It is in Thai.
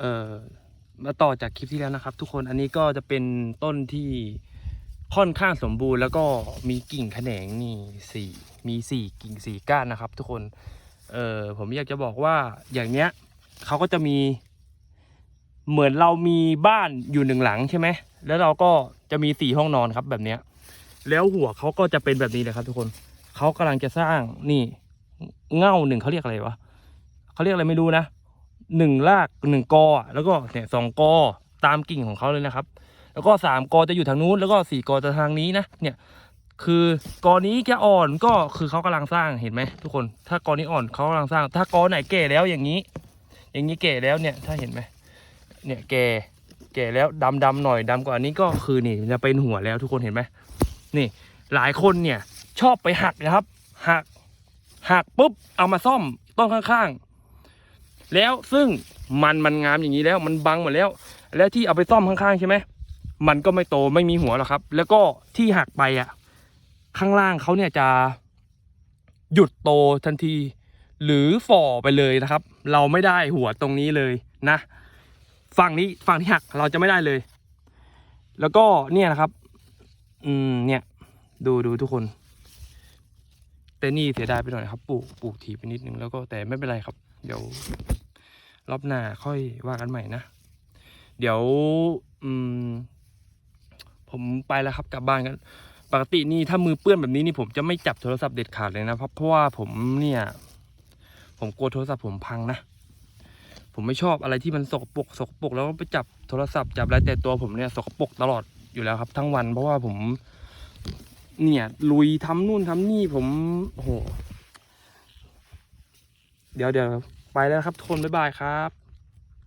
เอ่อมาต่อจากคลิปที่แล้วนะครับ ทุกคนอันนี้ก็จะเป็นต้นที่ค่อนข้างสมบูรณ์ แล้วก็มีกิ่งแขนงนี่สี่มีสี่กิ่งสี่ก้านนะครับ ทุกคนเอ่อผมอยากจะบอกว่าอย่างเนี้ยเขาก็จะมีเหมือนเรามีบ้านอยู่หนึ่งหลังใช่ไหม แล้วเราก็จะมีสี่ห้องนอนครับแบบเนี้ย แล้วหัวเขาก็จะเป็นแบบนี้เลยครับ ทุกคน เขากำลังจะสร้างนี่เง่าหนึ่งเขาเรียกอะไรวะเขาเรียกอะไรไม่รู้นะ หนึ่งรากหนึ่งกอ แล้วก็เนี่ยสองกอตามกิ่งของเขาเลยนะครับ แล้วก็สามกอจะอยู่ทางนู้น แล้วก็สี่กอจะทางนี้นะ เนี่ย คือกอนี้แกอ่อนก็คือเขากำลังสร้างเห็นไหมทุกคน ถ้ากอนี้อ่อนเขากำลังสร้าง ถ้ากอไหนแก่แล้วอย่างนี้ อย่างนี้แก่แล้วเนี่ย ถ้าเห็นไหมเนี่ยแก่แก่แล้วดำดำหน่อยดำกว่าอันนี้ก็คือนี่จะเป็นหัวแล้วทุกคนเห็นไหมนี่ หลายคนเนี่ยชอบไปหักนะครับ หักหักปุ๊บเอามาซ่อมต้นข้างๆ แล้วซึ่งมันมันงามอย่างนี้แล้วมันบังหมดแล้ว แล้วที่เอาไปซ่อมข้างๆใช่ไหมมันก็ไม่โตไม่มีหัวหรอกครับ แล้วก็ที่หักไปอะ ข้างล่างเขาเนี่ยจะหยุดโตทันที หรือฝ่อไปเลยนะครับ เราไม่ได้หัวตรงนี้เลยนะ ฝั่งนี้ฝั่งที่หักเราจะไม่ได้เลย แล้วก็เนี่ยนะครับ อืมเนี่ย ดูดูทุกคน แต่นี่เสียดายไปหน่อยครับ ปลูกปลูกถีไปนิดนึงแล้วก็แต่ไม่เป็นไรครับ เดี๋ยว รอบหน้าค่อยว่ากันใหม่นะ เดี๋ยวอืมผมไปแล้วครับกลับบ้านกัน ปกตินี่ถ้ามือเปื้อนแบบนี้นี่ผมจะไม่จับโทรศัพท์เด็ดขาดเลยนะ เพราะเพราะว่าผมเนี่ย ผมกลัวโทรศัพท์ผมพังนะผมไม่ชอบอะไรที่มันสกปรกสกปรกแล้วไปจับโทรศัพท์จับอะไรแต่ตัวผมเนี่ยสกปรกตลอดอยู่แล้วครับ ทั้งวัน เพราะว่าผม เนี่ย ลุยทำนู่นทำนี่ผมโหเดี๋ยวเดี๋ยว แล้วครับทุกคนบ๊ายบายครับ